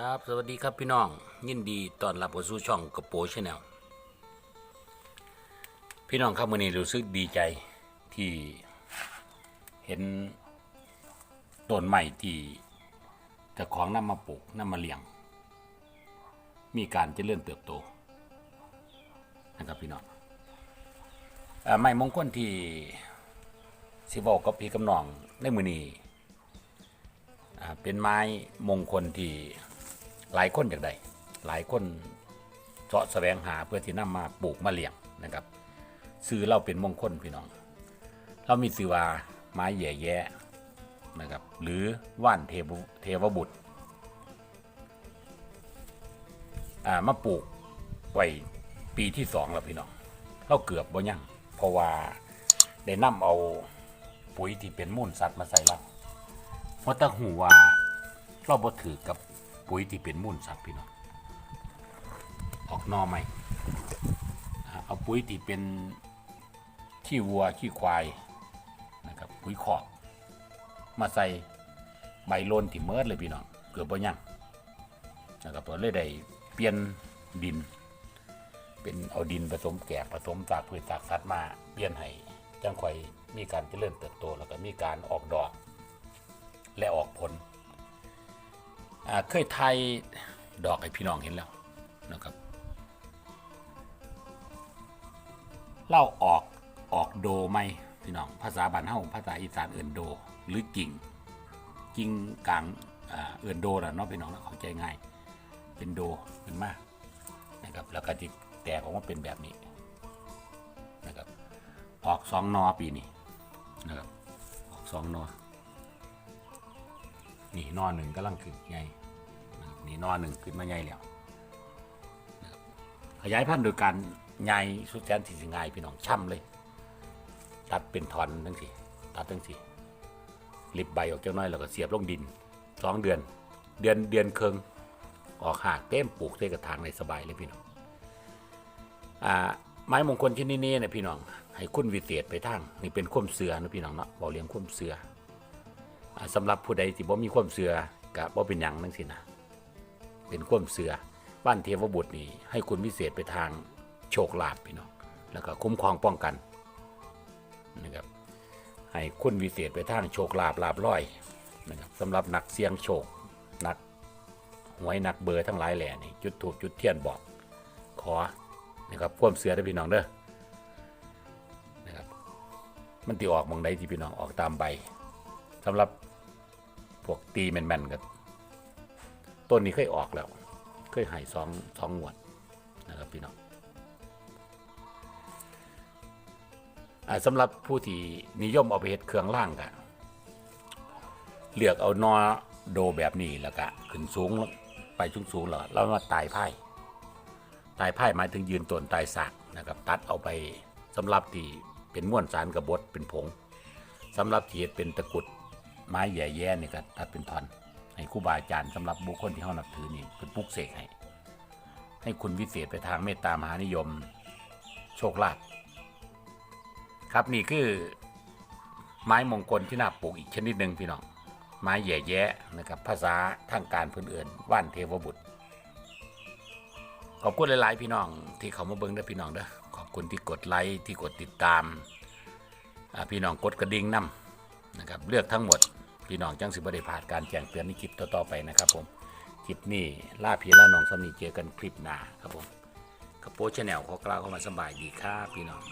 ครับสวัสดีครับพี่น้อง ยินดีต้อนรับเข้าสู่ช่องกระโปชาแนลพี่น้องครับวันนี้รู้สึกดีใจที่เห็นต้นใหม่ที่เจ้าของนำมาปลูกนำมาเลี้ยง มีการเจริญเติบโตนะครับพี่น้องอไม้มงคลที่สิบอกกับพี่กำนองในมือนี้เป็นไม้มงคลที่ หลายคนอยากได้หลายคนเสาะแสวงหาเพื่อที่นำมาปลูกมาเลี้ยงนะครับซื้อเราเป็นมงคลพี่น้อง เรามีซื้อว่าไม้แย่แย่นะครับหรือว่านเทวเทวบุตรอ่ามาปลูกไว้ปีที่สองแล้วพี่น้องเราเกือบบ่ยังเพราะว่าได้นำเอาปุ๋ยที่เป็นมูลสัตว์มาใส่เราเพราะถ้าหูว่าเราบ่ถือกับ ปุ๋ยที่เป็นมูลสัตว์พี่น้องออกนอใหม่เอาปุ๋ยที่เป็นขี้วัวขี้ควายนะครับปุ๋ยขอกมาใส่ใบโลนที่เมิดเลยพี่น้องเกือบบ่ยังนะครับตัวเลยได้เปลี่ยนดิน เป็นเอาดินผสมแกบผสมจากพืชจากสัตว์มาเปลี่ยนให้จังค่อยมีการเจริญเติบโตแล้วก็มีการออกดอก และออกผล เคยไทยดอกให้พี่น้องเห็นแล้วนะครับเล่าออกออกโดไหมพี่น้องภาษาบ้านเฮาภาษาอีสานเอื่นโด หรือกิ่งกิ่งกลางเอื่นโดนะเนาะพี่น้องเนาเข้าใจง่าย เป็นโดเป็นมากนะครับแล้วก็จิแตกออกมาเป็นแบบนี้นะครับออกสองนอปีนี้นะครับออกสองนอ นี่นอนหนึ่งกำลังขึ้นใหญ่นะครับนี่นอหนึ่งขึ้นมาใหญ่แล้วขยายพันธุ์โดยการใหญ่สุดแสนที่สิง่ายพี่น้องช่ำเลย ตัดเป็นท่อนทั้งสี่ตัดทั้งสี่ลิบใบออกจากน้อยแล้วก็เสียบลงดินสองเดือน เดือนเดือนเคิงออกหากเต็มปลูกใส่กระถางในสบายเลยพี่น้องอ่าไม้มงคลชนิดนี้นะพี่น้อง ให้คุณวิเศษไปทางนี่เป็นข้มเสือนะพี่น้องเนาะบอกเลี้ยงข้มเสือ สำหรับผู้ใดที่บ่มีความเสือกับบ่เป็นหยังนั่นสินะเป็นความเสือบ้านเทวบุตรนี่ให้คุณพิเศษไปทางโชคลาภพี่น้องแล้วก็คุ้มครองป้องกันนะครับให้คุณวิเศษไปทางโชคลาภลาบร้อยนะครับสำหรับนักเสี่ยงโชคนักหวยนักเบอร์ทั้งหลายแหล่นี่จุดถูกจุดเทียนบอก ขอนะครับความเสือได้พี่น้องเด้อนะครับมันตีออกมองใดที่พี่น้องออกตามใบสำหรับ พวกตีแมนๆกันต้นนี้เคยออกแล้ว เคยใหายสองสองงวดนะครับพี่น้องอสำหรับผู้ที่นิยมเอาไปเฮ็ดเครื่องล่างกันเลือกเอานอโดแบบนี้แล้วก็ขึ้นสูงไปสูงสูงแล้วแล้วมาตายไพ่ตายไพ่หมายถึงยืนต้นตายสากนะครับ ตัดเอาไปสำหรับที่เป็นม้วนสารกระบดเป็นผงสำหรับที่เฮ็ดเป็นตะกรุด ไม้แย่แย่นี่ก็ตัดเป็นท่อน ให้ครูบาอาจารย์สำหรับบุคคลที่เฮานับถือนี่เป็นปลุกเสกให้ ให้คุณวิเศษไปทางเมตตามหานิยม โชคลาภครับนี่คือไม้มงคลที่น่าปลูกอีกชนิดหนึ่งพี่น้องไม้แย่แย่นะครับภาษาทางการพื้นเอื่นว่านเทวบุตรขอบคุณหลาย ๆ พี่น้องที่เขามาเบิ้งด้พี่น้องเด้อขอบคุณที่กดไลค์ที่กดติดตามพี่น้องกดกระดิ่งนำ นะครับเลือกทั้งหมดพี่น้องจังสิบได้พลาดการแจ้งเตือนในคลิปต่อๆไปนะครับผมคลิปนี้ล่าพีล่าหนองสำนีเจอกันคลิปหน้าครับผมกระโปรงชาแนลขอกล่าวเข้ามาสบายดีครับพี่น้อง